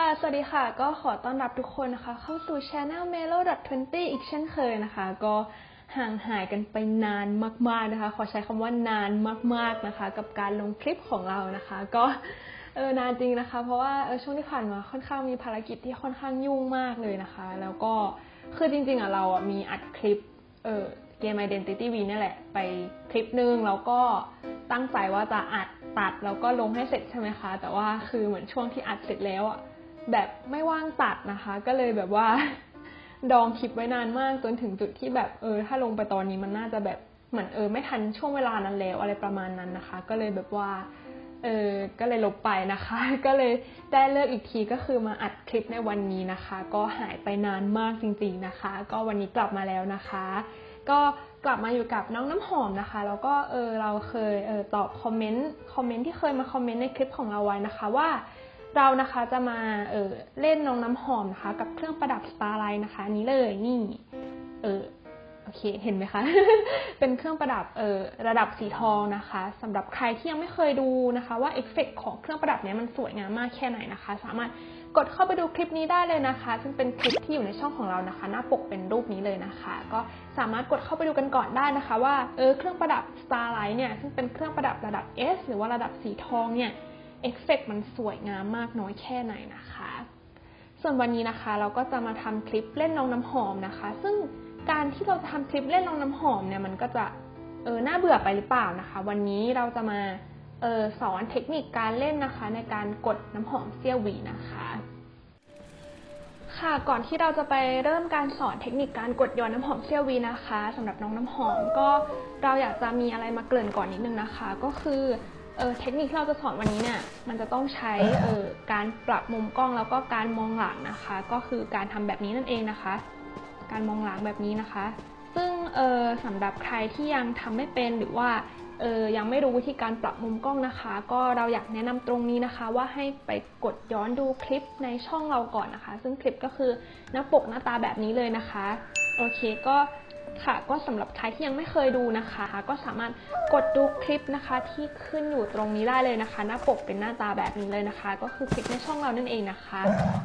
ค่ะ สวัสดีค่ะ ก็ขอต้อนรับทุกคนนะคะ เข้าสู่ Channel Melo 20 อีกเช่นเคยนะคะ ก็ห่างหายกันไปนานมาก ๆนะคะ ขอใช้คำว่านานมาก ๆนะคะ กับการลงคลิปของเรานะคะ ก็เออนานจริงนะคะ เพราะว่าเออช่วงที่ผ่านมาค่อนข้างมีภารกิจที่ค่อนข้างยุ่งมากเลยนะคะ แล้วก็คือจริงๆอะเราอะมีอัดคลิปเออเกม Identity V นี่แหละ ไปคลิปนึงแล้วก็ตั้งใจว่าจะอัดตัดแล้วก็ลงให้เสร็จใช่ไหมคะ แต่ว่าคือเหมือนช่วงที่อัดเสร็จแล้วอะ แบบไม่ว่างตัดนะคะ ก็เลยแบบว่า ดองคลิปไว้นานมากจนถึงจุดที่แบบเออ ถ้าลงไปตอนนี้มันน่าจะแบบเหมือนเออ ไม่ทันช่วงเวลานั้นแล้วอะไรประมาณนั้นนะคะ ก็เลยแบบว่าเออ ก็เลยลบไปนะคะ ก็เลยได้เลิกอีกทีก็คือมาอัดคลิปในวันนี้นะคะ ก็หายไปนานมากจริงๆนะคะ ก็วันนี้กลับมาแล้วนะคะ ก็กลับมาอยู่กับน้องน้ำหอมนะคะ แล้วก็เออเราเคยเออตอบคอมเมนต์คอมเมนต์ที่เคยมาคอมเมนต์ในคลิปของเราไว้นะคะว่า เรานะคะจะมาเออเล่นน้องน้ำหอมนะคะ กับเครื่องประดับ Starlight นะคะนี้เลยนี่ เออโอเคเห็นไหมคะ เป็นเครื่องประดับเออระดับสีทองนะคะสำหรับใครที่ยังไม่เคยดูนะคะ ว่าเอฟเฟกของเครื่องประดับเนี้ยมันสวยงามมากแค่ไหนนะคะ สามารถกดเข้าไปดูคลิปนี้ได้เลยนะคะ ซึ่งเป็นคลิปที่อยู่ในช่องของเรานะคะ หน้าปกเป็นรูปนี้เลยนะคะ ก็สามารถกดเข้าไปดูกันก่อนได้นะคะ ว่าเออเครื่องประดับ Starlight เนี่ยซึ่งเป็นเครื่องประดับระดับ S หรือว่าระดับสีทองเนี่ย เอฟเฟกมันสวยงามมากน้อยแค่ไหนนะคะ ส่วนวันนี้นะคะเราก็จะมาทำคลิปเล่นน้องน้ำหอมนะคะ ซึ่งการที่เราจะทำคลิปเล่นน้องน้ำหอมเนี่ยมันก็จะเออน่าเบื่อไปหรือเปล่านะคะ วันนี้เราจะมาเออสอนเทคนิคการเล่นนะคะ ในการกดน้ำหอมเซี่ยววีนะคะ ค่ะก่อนที่เราจะไปเริ่มการสอนเทคนิคการกดย้อนน้ำหอมเซี่ยววีนะคะสำหรับน้องน้ำหอมก็เราอยากจะมีอะไรมาเกริ่นก่อนนิดนึงนะคะ ก็คือ เออเทคนิคที่เราจะสอนวันนี้เนี่ยมันจะต้องใช้เออการปรับมุมกล้องแล้วก็การมองหลังนะคะ ก็คือการทำแบบนี้นั่นเองนะคะ การมองหลังแบบนี้นะคะ ซึ่งเออสำหรับใครที่ยังทำไม่เป็นหรือว่าเออยังไม่รู้วิธีการปรับมุมกล้องนะคะ ก็เราอยากแนะนำตรงนี้นะคะ ว่าให้ไปกดย้อนดูคลิปในช่องเราก่อนนะคะ ซึ่งคลิปก็คือหน้าปกหน้าตาแบบนี้เลยนะคะโอเคก็ ค่ะ ก็สำหรับใครที่ยังไม่เคยดูนะคะ ก็สามารถกดดูคลิปนะคะที่ขึ้นอยู่ตรงนี้ได้เลยนะคะ หน้าปกเป็นหน้าตาแบบนี้เลยนะคะ ก็คือคลิปในช่องเรานั่นเองนะคะ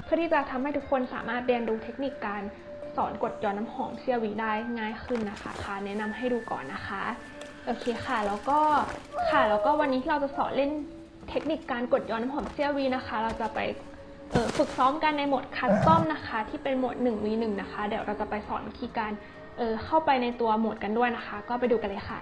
เพื่อที่จะทำให้ทุกคนสามารถเรียนรู้เทคนิคการสอนกดย้อนน้ำหอมเซียวีได้ง่ายขึ้นนะคะค่ะแนะนำให้ดูก่อนนะคะโอเคค่ะ แล้วก็ค่ะแล้วก็วันนี้ที่เราจะสอนเล่นเทคนิคการกดย้อนน้ำหอมเซียวีนะคะ เราจะไปฝึกซ้อมกันในโหมดคัสตอมนะคะ ที่เป็นโหมด 1v1 นะคะ เดี๋ยวเราจะไปสอนวิธีการ เออเข้าไปในตัวโหมดกันด้วยนะคะ ก็ไปดูกันเลยค่ะ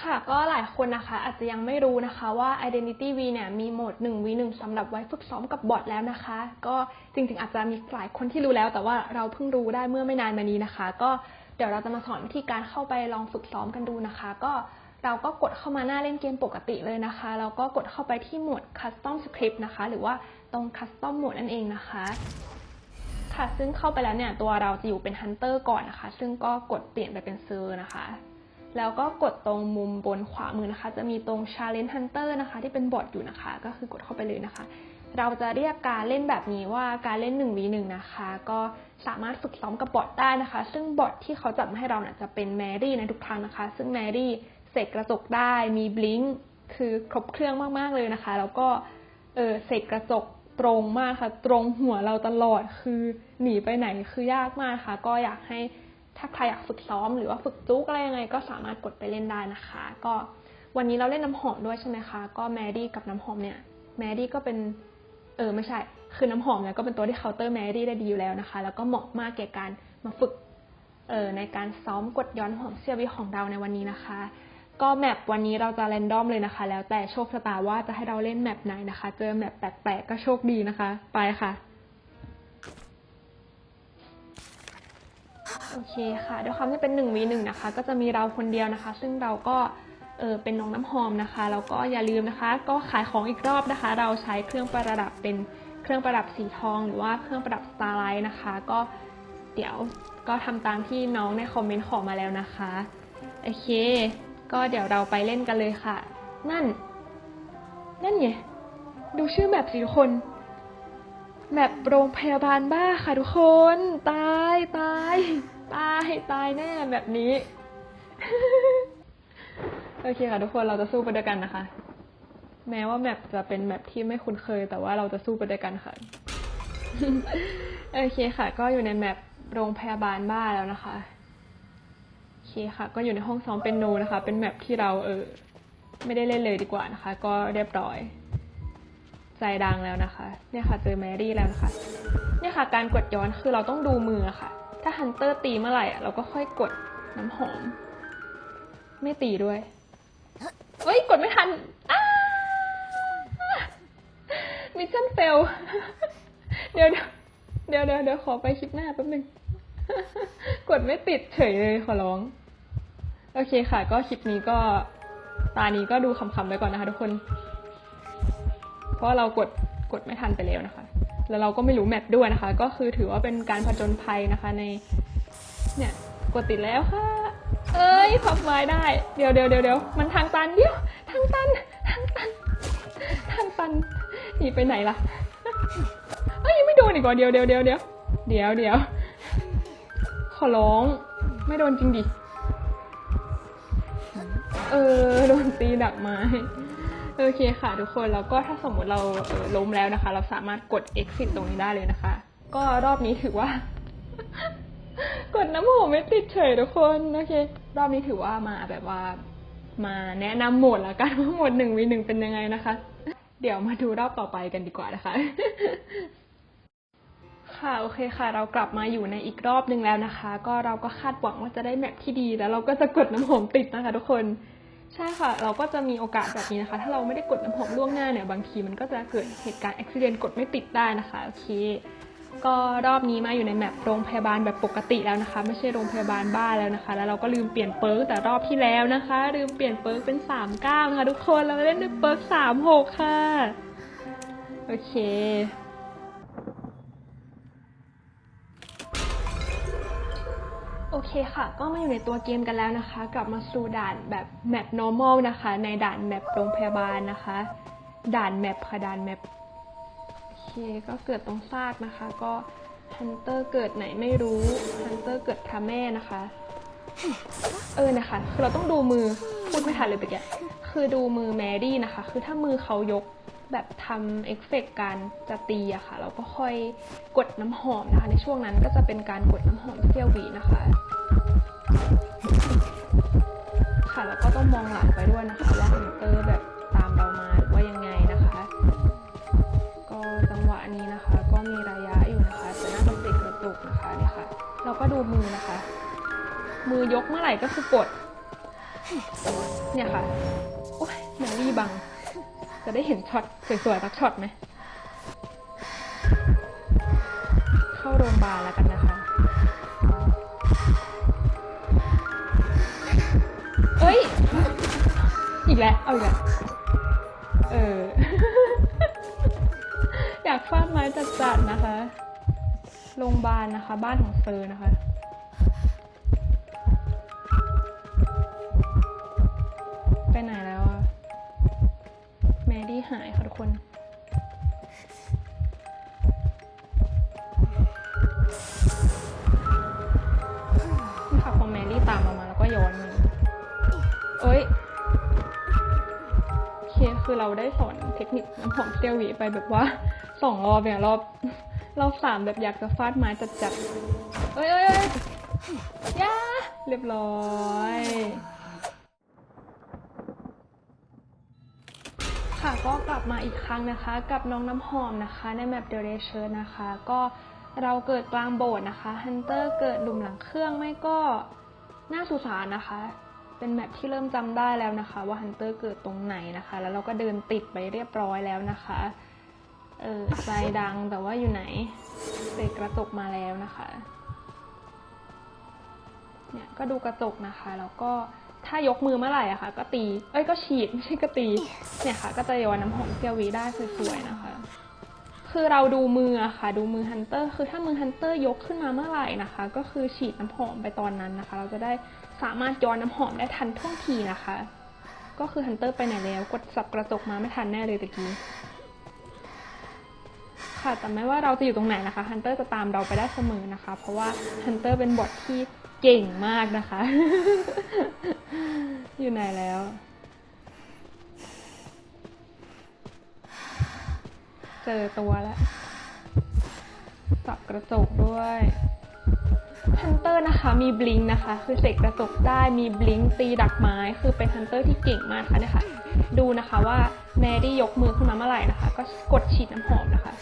ค่ะก็หลายคนนะคะ อาจจะยังไม่รู้นะคะว่า Identity V เนี่ยมีโหมด 1v1 สำหรับไว้ฝึกซ้อมกับบอทแล้วนะคะ ก็จริงๆ อาจจะมีหลายคนที่รู้แล้ว แต่ว่าเราเพิ่งรู้ได้เมื่อไม่นานมานี้นะคะ ก็เดี๋ยวเราจะมาสอนวิธีการเข้าไปลองฝึกซ้อมกันดูนะคะ ก็เราก็กดเข้ามาหน้าเล่นเกมปกติเลยนะคะ แล้วก็กดเข้าไปที่โหมด Custom Script นะคะ หรือว่าตรง Custom Mode นั่นเองนะคะ ค่ะ ซึ่งเข้าไปแล้วเนี่ยตัวเราจะอยู่เป็น Hunter ก่อนนะคะ ซึ่งก็กดเปลี่ยนไปเป็นเซอร์นะคะ แล้วก็กดตรงมุมบนขวามือนะคะ จะมีตรง Challenge Hunter นะคะ ที่เป็นบอทอยู่นะคะ ก็คือกดเข้าไปเลยนะคะ เราจะเรียกการเล่นแบบนี้ว่าการเล่น 1v1 นะคะ ก็สามารถฝึกซ้อมกับบอทได้นะคะ ซึ่งบอทที่เขาจัดมาให้เราเนี่ยจะเป็นแมรี่ในทุกครั้งนะคะ ซึ่งแมรี่เสกกระจกได้มีบลิงค์คือครบเครื่องมากๆเลยนะคะ แล้วก็เออเสกกระจก ตรงมากค่ะ ตรงหัวเราตลอดคือหนีไปไหนคือยากมากค่ะ ก็อยากให้ถ้าใครอยากฝึกซ้อมหรือว่าฝึกจุกอะไรยังไง ก็สามารถกดไปเล่นได้นะคะ ก็วันนี้เราเล่นน้ำหอมด้วยใช่ไหมคะ ก็แมรี่กับน้ำหอมเนี่ยแมรี่ก็เป็นเออไม่ใช่ คือน้ำหอมเนี่ยก็เป็นตัวที่เคาน์เตอร์แมรี่ได้ดีอยู่แล้วนะคะ แล้วก็เหมาะมากแก่การมาฝึกเออในการซ้อมกดย้อนหอมเซียวีของเราในวันนี้นะคะ ก็แมปวันนี้เราจะแรนดอมเลยนะคะ แล้วแต่โชคชะตาว่าจะให้เราเล่นแมปไหนนะคะ เจอแมปแปลกๆก็โชคดีนะคะ ไปค่ะ โอเคค่ะ ด้วยความที่เป็น1 v 1นะคะ ก็จะมีเราคนเดียวนะคะ ซึ่งเราก็เออเป็นน้องน้ำหอมนะคะ แล้วก็อย่าลืมนะคะ ก็ขายของอีกรอบนะคะ เราใช้เครื่องประดับเป็นเครื่องประดับสีทอง หรือว่าเครื่องประดับ Starlight นะคะ ก็เดี๋ยวก็ทำตามที่น้องในคอมเมนต์ขอมาแล้วนะคะ โอเค ก็เดี๋ยวเราไปเล่นกันเลยค่ะ นั่น นั่นไง ดูชื่อแบบสีคน แมปโรงพยาบาลบ้าค่ะทุกคน ตายตายตายตายแน่แบบนี้ โอเคค่ะทุกคนเราจะสู้ไปด้วยกันนะคะ แม้ว่าแมปจะเป็นแมปที่ไม่คุ้นเคย แต่ว่าเราจะสู้ไปด้วยกันค่ะ โอเคค่ะ ก็อยู่ในแมปโรงพยาบาลบ้าแล้วนะคะ คค่ะ ก็อยู่ในห้องซ้อมเป็นโนนะคะ เป็นแมปที่เราเออไม่ได้เล่นเลยดีกว่านะคะ ก็เรียบร้อย ใจดังแล้วนะคะ เนี่ยค่ะเจอแมรี่แล้วนะคะ เนี่ยค่ะ การกดย้อนคือเราต้องดูมือค่ะ ถ้าฮันเตอร์ตีเมื่อไหร่เราก็ค่อยกดน้ำหอม ไม่ตีด้วยเฮ้ย กดไม่ทันมิชชั่นเฟล เดี๋ยวเดี๋ยวเดี๋ยวเดี๋ยวขอไปคลิปหน้าแป๊บนึง กดไม่ติดเฉยเลยขอร้อง โอเคค่ะ ก็คลิปนี้ก็ตานี้ก็ดูคำๆไปก่อนนะคะ ทุกคน เพราะเรากดกดไม่ทันไปแล้วนะคะ แล้วเราก็ไม่รู้แมปด้วยนะคะ ก็คือถือว่าเป็นการผจญภัยนะคะใน เนี่ยกดติดแล้วค่ะ เอ้ยพับไม้ได้ เดี๋ยวเดี๋ยวเดี๋ยวเดี๋ยวมันทางตันเดี๋ยวทางตันทางตันทางตันหนีไปไหนล่ะเอ้ยยังไม่โดนอีกเหรอเดี๋ยวเดี๋ยวเดี๋ยวเดี๋ยวเดี๋ยวเดี๋ยวขอร้องไม่โดนจริงดิ เออโดนตีดักไม้โอเคค่ะทุกคนแล้วก็ถ้าสมมติเราเออล้มแล้วนะคะ เราสามารถกด exit ตรงนี้ได้เลยนะคะ ก็รอบนี้ถือว่า กดน้ำหอมไม่ติดเฉยทุกคนโอเค รอบนี้ถือว่ามาแบบว่า มาแนะนำโหมดแล้วกันว่าโหมดหนึ่งวีหนึ่งเป็นยังไงนะคะ เดี๋ยวมาดูรอบต่อไปกันดีกว่านะคะ ค่ะโอเคค่ะ เรากลับมาอยู่ในอีกรอบหนึ่งแล้วนะคะ ก็เราก็คาดหวังว่าจะได้แมปที่ดีแล้วเราก็จะกดน้ำหอมติดนะคะ ทุกคน ใช่ค่ะ เราก็จะมีโอกาสแบบนี้นะคะ ถ้าเราไม่ได้กดน้ำหอมล่วงหน้าเนี่ย บางทีมันก็จะเกิดเหตุการณ์อุบิเหตุกดไม่ติดได้นะคะโอเคก็รอบนี้มาอยู่ในแมปโรงพยาบาลแบบปกติแล้วนะคะ ไม่ใช่โรงพยาบาลบ้านแล้วนะคะ แล้วเราก็ลืมเปลี่ยนเปิร์กแต่รอบที่แล้วนะคะ ลืมเปลี่ยนเปิร์กเป็น3ามเก้าค่ะทุกคนเราเล่นด้วยเปิร์กสามหกค่ะ โอเค โอเคค่ะ ก็มาอยู่ในตัวเกมกันแล้วนะคะ กลับมาสู่ด่านแบบแมป normal นะคะ ในด่านแมปโรงพยาบาลนะคะ ด่านแมปค่ะด่านแมปโอเค ก็เกิดตรงซากนะคะ ก็ฮันเตอร์เกิดไหนไม่รู้ฮันเตอร์เกิดพระแม่นะคะ เออนะคะ คือเราต้องดูมือ พูดไม่ทันเลยเมื่อกี้คือดูมือแมรี่นะคะ คือถ้ามือเขายกแบบทำเอฟเฟกต์การจะตีอะค่ะ เราก็ค่อยกดน้ำหอมนะคะ ในช่วงนั้นก็จะเป็นการกดน้ำหอมเซี่ยววีนะคะ ค่ะแล้วก็ต้องมองหลังไปด้วยนะคะว่าฮันเตอร์แบบตามเรามาว่ายังไงนะคะ ก็จังหวะนี้นะคะ ก็มีระยะอยู่นะคะแต่น่าจะติดกระตุกนะคะนี่ค่ะ เราก็ดูมือนะคะ มือยกเมื่อไหร่ก็คือกด เนี่ยค่ะโอ้ยแมรี่บัง จะได้เห็นช็อตสวยๆสักช็อตไหมเข้าโรงพยาบาลแล้วกันนะคะ อ้ย อีกแล้ว เอาอีกแล้ว เออ อยากฟาดไม้จัดๆนะคะ โรงพยาบาลนะคะ บ้านของเซอร์นะคะ ไปไหนแล้วอะแมรี่หายค่ะทุกคน คือเราได้สอนเทคนิคน้ำหอมเซียวหวีไปแบบว่าสองรอบเนี่ยรอบรอบสามแบบอยากจะฟาดไม้จัดๆเอ้ยเอ้ยเอ้ยอยาเรียบร้อยค่ะก็กลับมาอีกครั้งนะคะ กับน้องน้ำหอมนะคะ ในแมปเดเรเชอร์นะคะ ก็เราเกิดกลางโบสถ์นะคะฮันเตอร์เกิดหลุมหลังเครื่องไม่ก็หน้าสุสานนะคะ เป็นแมปที่เริ่มจำได้แล้วนะคะ ว่าฮันเตอร์เกิดตรงไหนนะคะ แล้วเราก็เดินติดไปเรียบร้อยแล้วนะคะ เออใจดังแต่ว่าอยู่ไหนเศษกระจกมาแล้วนะคะเนี่ยก็ดูกระจกนะคะแล้วก็ถ้ายกมือเมื่อไหร่อะค่ะ ก็ตี เอ้ยก็ฉีดไม่ใช่ก็ตี เนี่ยค่ะ ก็จะโยนน้ำหอมเซียววีได้สวยๆนะคะ คือเราดูมืออะค่ะ ดูมือฮันเตอร์คือถ้ามือฮันเตอร์ยกขึ้นมาเมื่อไหร่นะคะ ก็คือฉีดน้ำหอมไปตอนนั้นนะคะ เราจะได้สามารถย้อนน้ำหอมได้ทันท่วงทีนะคะ ก็คือฮันเตอร์ไปไหนแล้วกดสับกระจกมาไม่ทันแน่เลยตะกี้ค่ะแต่ไม่ว่าเราจะอยู่ตรงไหนนะคะฮันเตอร์จะตามเราไปได้เสมอนะคะ เพราะว่าฮันเตอร์เป็นบอทที่เก่งมากนะคะ อยู่ไหนแล้ว จอตัวแล้วสับกระจกด้วยฮันเตอร์นะคะมีบลิงนะคะ คือเสกกระจกได้มีบลิงตีดักไม้ คือเป็นฮันเตอร์ที่เก่งมากค่ะเนี่ยค่ะ ดูนะคะว่าแมรี่ยกมือขึ้นมาเมื่อไหร่นะคะ ก็กดฉีดน้ำหอมนะคะ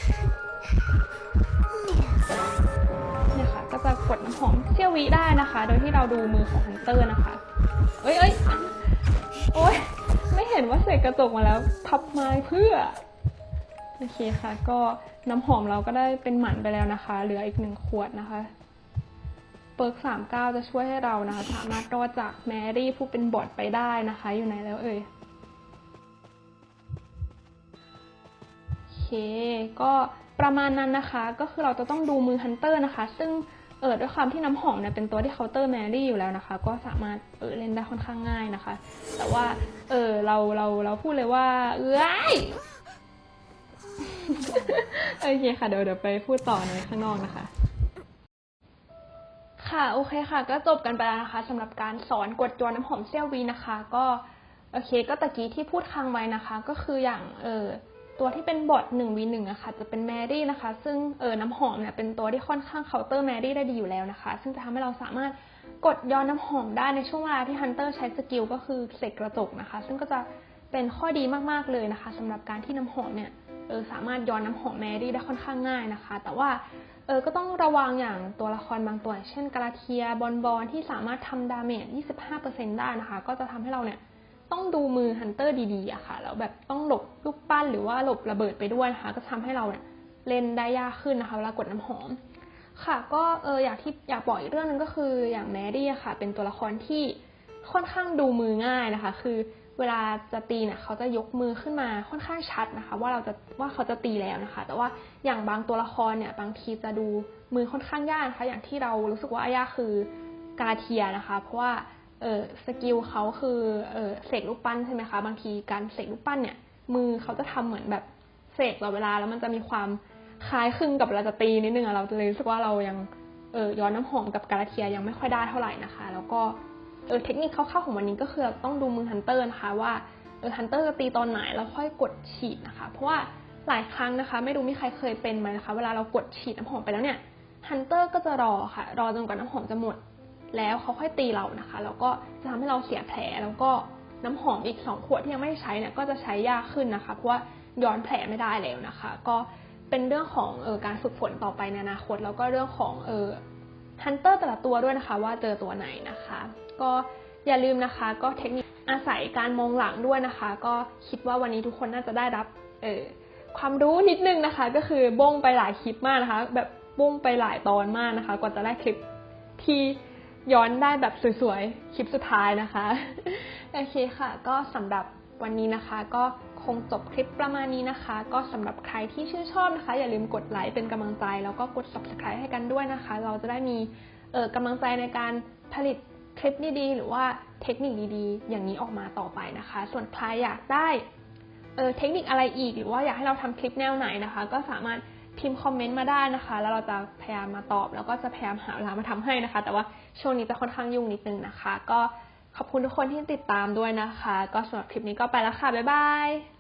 เนี่ยค่ะ ก็จะกดน้ำหอมเซี่ยววิได้นะคะ โดยที่เราดูมือของฮันเตอร์นะคะ เอ้ยเอ้ยโอ้ยไม่เห็นว่าเสกกระจกมาแล้ว พับไม้เพื่อ โอเคค่ะ ก็น้ำหอมเราก็ได้เป็นหมันไปแล้วนะคะ เหลืออีกหนึ่งขวดนะคะเปิร์กสามเก้าจะช่วยให้เรานะคะ สามารถรอดจากแมรี่ผู้เป็นบอทไปได้นะคะ อยู่ไหนแล้วเอ่ยโอเค ก็ประมาณนั้นนะคะ ก็คือเราจะต้องดูมือฮันเตอร์นะคะ ซึ่งเออด้วยความที่น้ำหอมเนี่ยเป็นตัวที่เคาน์เตอร์แมรี่อยู่แล้วนะคะ ก็สามารถเออเล่นได้ค่อนข้างง่ายนะคะ แต่ว่าเออเราเราเราพูดเลยว่า เอ้ย โอเคค่ะเดี๋ยวเดี๋ยวไปพูดต่อในข้างนอกนะคะ ค่ะโอเคค่ะ ก็จบกันไปแล้วนะคะสำหรับการสอนกดตัวน้ำหอมเซี่ยววีนะคะ ก็โอเค ก็ตะกี้ที่พูดค้างไว้นะคะ ก็คืออย่างเออตัวที่เป็นบอทหนึ่งวีหนึ่งอะค่ะจะเป็นแมรี่นะคะ ซึ่งเออน้ำหอมเนี่ยเป็นตัวที่ค่อนข้างเคาน์เตอร์แมรี่ได้ดีอยู่แล้วนะคะ ซึ่งจะทำให้เราสามารถกดย้อนน้ำหอมได้ในช่วงเวลาที่ฮันเตอร์ใช้สกิลก็คือเสกกระจกนะคะ ซึ่งก็จะเป็นข้อดีมากๆเลยนะคะสำหรับการที่น้ำหอมเนี่ย เออสามารถย้อนน้ำหอมแมรี่ได้ค่อนข้างง่ายนะคะ แต่ว่าเออก็ต้องระวังอย่างตัวละครบางตัว เช่นกราเทียบอลบอลที่สามารถทำดาเมจ 25%ได้นะคะ ก็จะทำให้เราเนี่ยต้องดูมือฮันเตอร์ดีๆอะค่ะ แล้วแบบต้องหลบลูกปั้นหรือว่าหลบระเบิดไปด้วยนะคะ ก็ทำให้เราเนี่ยเล่นได้ยากขึ้นนะคะเวลากดน้ำหอม ค่ะ ก็เอออยากที่อยากบอกอีกเรื่องหนึงก็คืออย่างแมรี่อะค่ะ เป็นตัวละครที่ค่อนข้างดูมือง่ายนะคะ คือ เวลาจะตีเนี่ยเขาจะยกมือขึ้นมาค่อนข้างชัดนะคะ ว่าเราจะว่าเขาจะตีแล้วนะคะ แต่ว่าอย่างบางตัวละครเนี่ยบางทีจะดูมือค่อนข้างยากนะคะอย่างที่เรารู้สึกว่ายากคือกาเทียนะคะ เพราะว่าเออสกิลเขาคือเออเสกลูกปั้นใช่ไหมคะบางทีการเสกลูกปั้นเนี่ย มือเขาจะทำเหมือนแบบเสกตลอดเวลาแล้วมันจะมีความคล้ายคลึงกับเวลาจะตีนิดนึงอะเราจะเลยรู้สึกว่าเรายังเออย้อนน้ำหอมกับกาเทียยังไม่ค่อยได้เท่าไหร่นะคะ แล้วก็ เออเทคนิคคร่าวๆของวันนี้ก็คือเราต้องดูมือฮันเตอร์นะคะว่าเออฮันเตอร์จะตีตอนไหนแล้วค่อยกดฉีดนะคะ เพราะว่าหลายครั้งนะคะ ไม่รู้มีใครเคยเป็นไหมนะคะ เวลาเรากดฉีดน้ำหอมไปแล้วเนี่ยฮันเตอร์ก็จะรอค่ะ รอจนกว่าน้ำหอมจะหมด แล้วเขาค่อยตีเรานะคะ แล้วก็จะทำให้เราเสียแผลแล้วก็น้ำหอมอีกสองขวดที่ยังไม่ใช้เนี่ยก็จะใช้ยากขึ้นนะคะ เพราะว่าย้อนแผลไม่ได้แล้วนะคะ ก็เป็นเรื่องของออการฝึกฝนต่อไปในอนาคต แล้วก็เรื่องของเออ ฮันเตอร์แต่ละตัวด้วยนะคะว่าเจอตัวไหนนะคะ ก็อย่าลืมนะคะ ก็เทคนิคอาศัยการมองหลังด้วยนะคะ ก็คิดว่าวันนี้ทุกคนน่าจะได้รับเออความรู้นิดนึงนะคะ ก็คือบ้งไปหลายคลิปมากนะคะ แบบบ้งไปหลายตอนมากนะคะ กว่าจะได้คลิปที่ย้อนได้แบบสวยๆ คลิปสุดท้ายนะคะ โอเคค่ะ ก็สำหรับวันนี้นะคะก็ งจบคลิปประมาณนี้นะคะ ก็สำหรับใครที่ชื่นชอบนะคะ อย่าลืมกดไลค์เป็นกำลังใจ แล้วก็กด subscribe ให้กันด้วยนะคะ เราจะได้มีเออกำลังใจในการผลิตคลิปดีๆ หรือว่าเทคนิคดีๆ อย่างนี้ออกมาต่อไปนะคะ ส่วนใครอยากได้เออเทคนิคอะไรอีก หรือว่าอยากให้เราทำคลิปแนวไหนนะคะ ก็สามารถพิมพ์คอมเมนต์มาได้นะคะ แล้วเราจะพยายามมาตอบ แล้วก็จะพยายามหาเวลามาทำให้นะคะ แต่ว่าช่วงนี้จะค่อนข้างยุ่งนิดนึงนะคะ ก็ขอบคุณทุกคนที่ติดตามด้วยนะคะ ก็สำหรับคลิปนี้ก็ไปแล้วค่ะ บ๊ายบาย